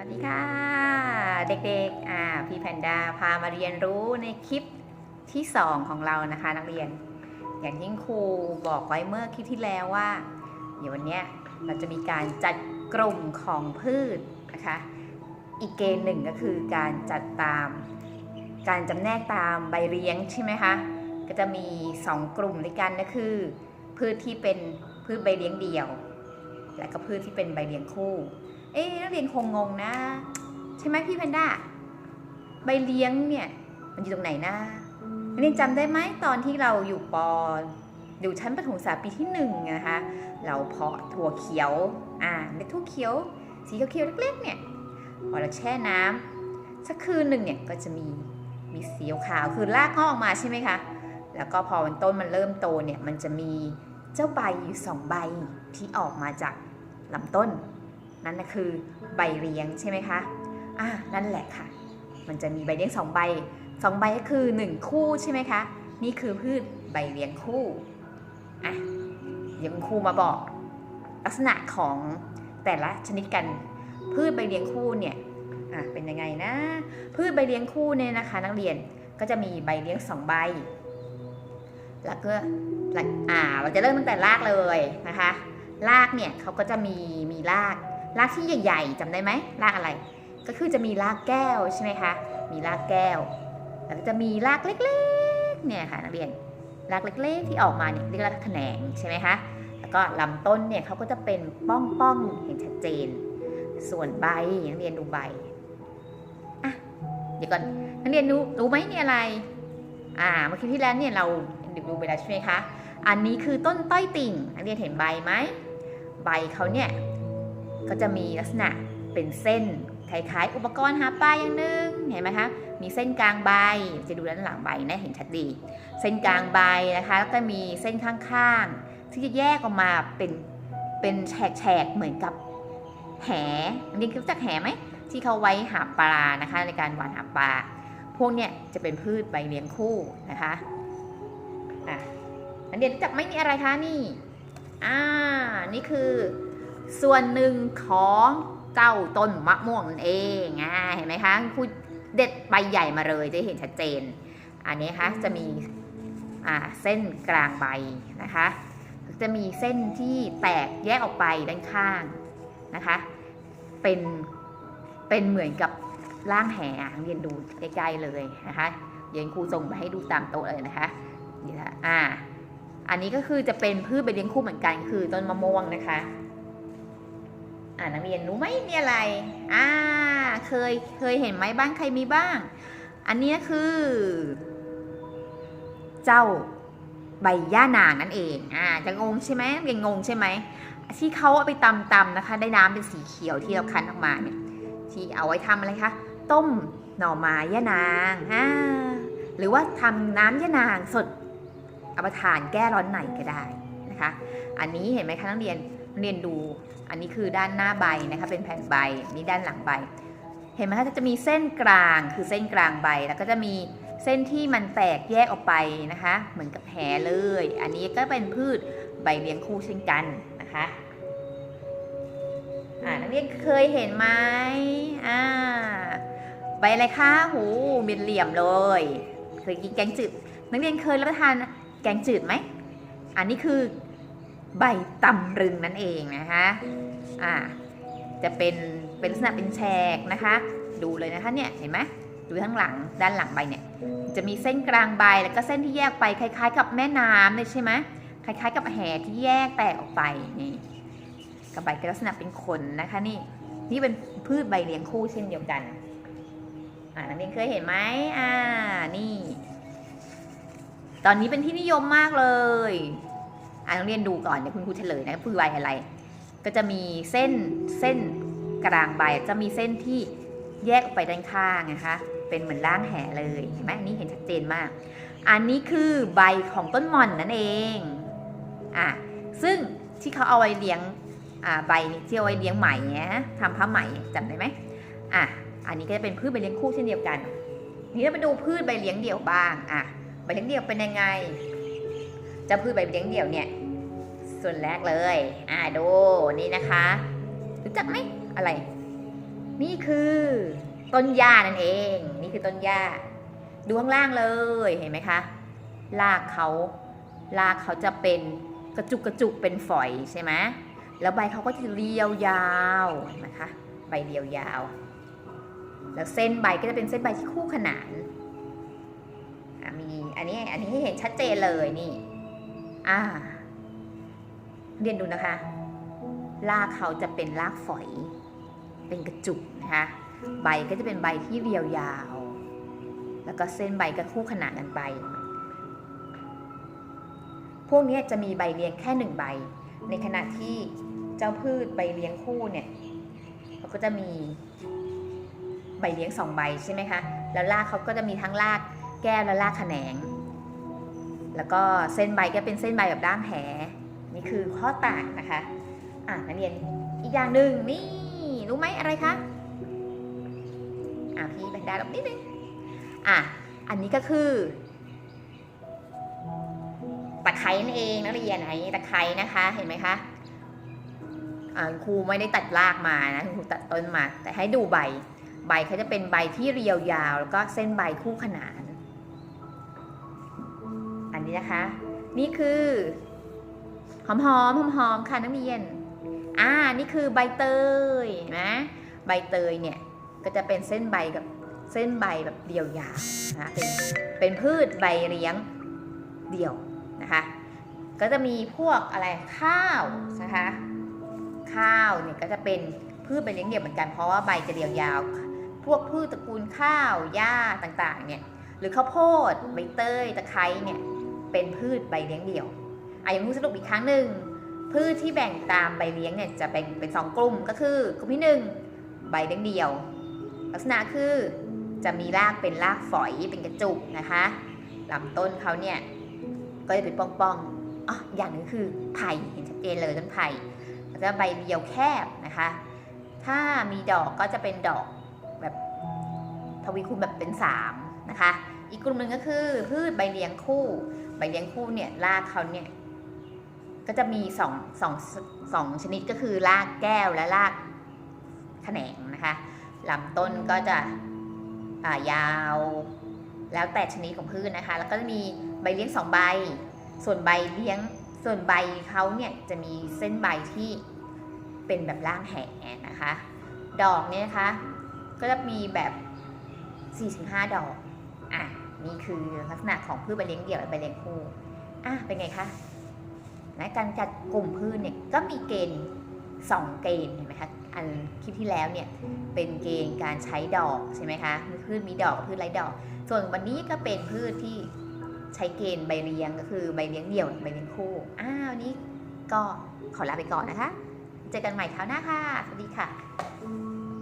วัสดีค่ะ เด็กๆ อ่าพี่แพนด้าพามาเรียนรู้ในคลิปที่ 2 ของเรานะคะนักเรียน อย่างที่ครูบอกไว้เมื่อคลิปที่แล้วว่า เดี๋ยววันนี้เราจะมีการจัดกลุ่มของพืชนะคะ อีกเกณฑ์หนึ่งก็คือการจัดตาม การจำแนกตามใบเลี้ยงใช่ไหมคะ ก็จะมี 2 กลุ่มด้วยกันก็คือ พืชที่เป็นพืชใบเลี้ยงเดี่ยว และก็พืชที่เป็นใบเลี้ยงคู่ เอ๊นักเรียนคงงงนะ ใช่ไหมพี่แพนด้าใบเลี้ยงเนี่ยมันอยู่ตรงไหนนะนักเรียนจำได้ไหมตอนที่เราอยู่ปอยู่ชั้นประถมศึกษาปีที่หนึ่งนะคะ เราเพาะถั่วเขียวอ่าเม็ดถั่วเขียว สีเขียวเล็กๆเนี่ยพอเราแช่น้ำสักคืนหนึ่งเนี่ยก็จะมีมีสีขาวคือรากงอกออกมาใช่ไหมคะ แล้วก็พอมันต้นมันเริ่มโตเนี่ยมันจะมีเจ้าใบอยู่สองใบที่ออกมาจากลำต้น นั่นนะคือใบเลี้ยงใช่ไหมคะอ่านั่นแหละค่ะ มันจะมีใบเลี้ยงสองใบสองใบก็คือหนึ่งคู่ใช่ไหมคะ นี่คือพืชใบเลี้ยงคู่อะเดี๋ยวคุณครูมาบอก ลักษณะของแต่ละชนิดกัน พืชใบเลี้ยงคู่เนี่ยอะเป็นยังไงนะ พืชใบเลี้ยงคู่เนี่ยนะคะ นักเรียนก็จะมีใบเลี้ยงสองใบแล้วก็อ่าเราจะเริ่มตั้งแต่รากเลยนะคะ รากเนี่ยเขาก็จะมีมีราก รากที่ใหญ่ๆจำได้ไหมรากอะไร ก็คือจะมีรากแก้วใช่ไหมคะ มีรากแก้ว แล้วก็จะมีรากเล็กๆ เนี่ยค่ะนักเรียน รากเล็กๆ ที่ออกมาเนี่ยเรียกรากแขนงใช่ไหมคะ แล้วก็ลำต้นเนี่ยเขาก็จะเป็นป้องๆ เห็นชัดเจน ส่วนใบนักเรียนดูใบ อะ เดี๋ยวก่อน นักเรียนรู้รู้ไหมเนี่ยอะไร อ่า เมื่อกี้ที่แล้วเนี่ยเราดูไปแล้วใช่ไหมคะ อันนี้คือต้นต้อยติ่ง นักเรียนเห็นใบไหม ใบเขาเนี่ย ก็จะมีลักษณะเป็นเส้นคล้ายๆอุปกรณ์หาปลาอย่างหนึงเห็นไหมคะมีเส้นกลางใบจะดูด้านหลังใบนะเห็นชัดดี เส้นกลางใบนะคะแล้วก็มีเส้นข้างๆที่จะแยกออกมาเป็นเป็นแฉกๆเหมือนกับแหอันนี้รู้จักแหไหมที่เขาไว้หาปลานะคะในการหว่านหาปลาพวกเนี่ยจะเป็นพืชใบเลี้ยงคู่นะคะอะอันเดียนรู้จักไหมนี่อะไรคะนี่อ่านี่คือ ส่วนหนึ่งของเจ้าต้นมะม่วงนั่นเองอ่าเห็นไหมคะครูเด็ดใบใหญ่มาเลยจะเห็นชัดเจน อันนี้คะจะมีอ่าเส้นกลางใบนะคะ จะมีเส้นที่แตกแยกออกไปด้านข้างนะคะ เป็นเป็นเหมือนกับร่างแหเรียนดูใกล้ๆเลยนะคะเดี๋ยวครูส่งไปให้ดูตามโต๊ะเลยนะคะนี่ละอ่า อันนี้ก็คือจะเป็นพืชใบเลี้ยงคู่เหมือนกันคือต้นมะม่วงนะคะ อ่านักเรียนรู้ไหมมีอะไร อ่า เคย เคยเห็นไหมบ้างใครมีบ้าง อันนี้คือ เจ้าใบย่านางนั่นเอง อ่า จะงงใช่ไหมยังงงใช่ไหม ที่เขาเอาไปตำตำนะคะ ได้น้ำเป็นสีเขียวที่เราคั้นออกมาเนี่ย ที่เอาไว้ทำอะไรคะ ต้มหน่อไม้ย่านาง อ่า หรือว่าทำน้ำย่านางสดเอามาทานแก้ร้อนในก็ได้นะคะ อันนี้เห็นไหมคะนักเรียน เรียนดู อันนี้คือด้านหน้าใบนะคะเป็นแผ่นใบนี่ด้านหลังใบ เห็นไหมคะจะมีเส้นกลางคือเส้นกลางใบแล้วก็จะมีเส้นที่มันแตกแยกออกไปนะคะ เหมือนกับแหเลย อันนี้ก็เป็นพืชใบเลี้ยงคู่เช่นกันนะคะอ่านักเรียนเคยเห็นไหมอ่าใบอะไรคะหูมีเหลี่ยมเลย เคยกินแกงจืดนักเรียนเคยรับประทานแกงจืดไหมอันนี้คือ ใบตำรึงนั่นเองนะคะอ่าจะเป็นเป็นลักษณะเป็นแฉกนะคะ ดูเลยนะคะเนี่ยเห็นไหมดูข้างหลังด้านหลังใบเนี่ย จะมีเส้นกลางใบแล้วก็เส้นที่แยกไปคล้าย ๆ กับแม่น้ำเลยใช่ไหมคล้าย ๆ กับแห่ที่แยกแตกออกไปนี่กับใบก็ลักษณะเป็นขนนะคะนี่นี่เป็นพืชใบเลี้ยงคู่เช่นเดียวกันอ่านักเรียนเคยเห็นไหมอ่านี่ ตอนนี้เป็นที่นิยมมากเลย อ่านักเรียนดูก่อนเดี๋ยวคุณครูเฉลยนะพืชใบอะไร ก็จะมีเส้นเส้นกลางใบจะมีเส้นที่แยกออกไปด้านข้างนะคะ เป็นเหมือนร่างแหเลยเห็นไหมอันนี้เห็นชัดเจนมาก อันนี้คือใบของต้นหม่อนนั่นเองอะซึ่งที่เขาเอาไว้เลี้ยงอ่าใบนี้ที่เอาไว้เลี้ยงไหมเนี่ยทำผ้าไหมจำได้ไหมอะอันนี้ก็จะเป็นพืชใบเลี้ยงคู่เช่นเดียวกัน นี่เราไปดูพืชใบเลี้ยงเดี่ยวบ้างอะใบเลี้ยงเดี่ยวเป็นยังไง จะพืชใบเลี้ยงเดี่ยวเนี่ย ส่วนแรกเลย อ่าดูนี่นะคะ รู้จักไหมอะไร นี่คือต้นหญ้านั่นเอง นี่คือต้นหญ้าดูข้างล่างเลยเห็นไหมคะรากเขารากเขาจะเป็นกระจุกกระจุกเป็นฝอยใช่ไหมแล้วใบเขาก็จะเรียวยาวเห็นไหมคะใบเรียวยาว แล้วเส้นใบก็จะเป็นเส้นใบที่คู่ขนานมีอันนี้อันนี้ให้เห็นชัดเจนเลยนี่ อ่า เรียนดูนะคะรากเขาจะเป็นรากฝอย เป็นกระจุกนะคะใบก็จะเป็นใบที่เรียวยาว แล้วก็เส้นใบก็คู่ขนานกันไป พวกนี้จะมีใบเลี้ยงแค่หนึ่งใบ ในขณะที่เจ้าพืชใบเลี้ยงคู่เนี่ยเขาก็จะมีใบเลี้ยงสองใบใช่ไหมคะ แล้วรากเขาก็จะมีทั้งรากแก้วและรากแขนง แล้วก็เส้นใบก็เป็นเส้นใบแบบด้ามแหนี่คือข้อต่างนะคะ อะนักเรียนอีกอย่างหนึ่งนี่รู้ไหมอะไรคะอะพี่แบนดาลบนิดนึงอะอันนี้ก็คือตะไคร้นั่นเองนักเรียนไอ้ตะไคร้นะคะเห็นไหมคะอ่าครูไม่ได้ตัดรากมานะครูตัดต้นมา แต่ให้ดูใบ ใบเขาจะเป็นใบที่เรียวยาว แล้วก็เส้นใบคู่ขนาน นี้นะคะ นี่คือหอมหอมหอมหอมค่ะนักเรียนอ่านี่คือใบเตยนะใบเตยเนี่ยก็จะเป็นเส้นใบกับเส้นใบแบบเดี่ยวยาวนะคะเป็นเป็นพืชใบเลี้ยงเดี่ยวนะคะก็จะมีพวกอะไรข้าวนะคะข้าวเนี่ยก็จะเป็นพืชใบเลี้ยงเดี่ยวเหมือนกันเพราะว่าใบจะเดี่ยวยาว พวกพืชตระกูลข้าวหญ้าต่างๆเนี่ยหรือข้าวโพดใบเตยตะไคร้เนี่ย เป็นพืชใบเลี้ยงเดี่ยวอะยังพูดสรุปอีกครั้งหนึ่งพืชที่แบ่งตามใบเลี้ยงเนี่ยจะแบ่งเป็นสองกลุ่มก็คือกลุ่มที่หนึ่งใบเลี้ยงเดี่ยว ลักษณะคือจะมีรากเป็นรากฝอยเป็นกระจุกนะคะลำต้นเขาเนี่ยก็จะเป็นป้องๆอ๋ออย่างหนึงคือไผ่เห็นชัดเจนเลยต้นไผ่แล้วก็ใบเดียวแคบนะคะ ถ้ามีดอกก็จะเป็นดอกแบบทวีคูณแบบเป็นสามนะคะ อีกกลุ่มหนึ่งก็คือพืชใบเลี้ยงคู่ ใบเลี้ยงคู่เนี่ยรากเขาเนี่ยก็จะมีสองสองสองชนิดก็คือรากแก้วและรากแขนงนะคะลำต้นก็จะายาวแล้วแต่ชนิดของพืชนะคะ แล้วก็จะมีใบเลี้ยงสองใบ ส่วนใบเลี้ยงส่วนใบเขาเนี่ยจะมีเส้นใบที่เป็นแบบร่างแหนะคะ ดอกเนี่ยนะคะ ก็จะมีแบบ 45 ดอก อะนี่คือลักษณะของพืชใบเลี้ยงเดี่ยวและใบเลี้ยงคู่อะเป็นไงคะนะการจัดกลุ่มพืชเนี่ยก็มีเกณฑ์2เกณฑ์เห็นไหมคะอันคลิปที่แล้วเนี่ยเป็นเกณฑ์การใช้ดอกใช่ไหมคะพืชมีดอกกับพืชไร้ดอก ส่วนวันนี้ก็เป็นพืชที่ใช้เกณฑ์ใบเลี้ยงก็คือใบเลี้ยงเดี่ยวใบเลี้ยงคู่อ้าววันนี้ก็ขอลาไปก่อนนะคะ เจอกันใหม่คราวหน้าค่ะ สวัสดีค่ะ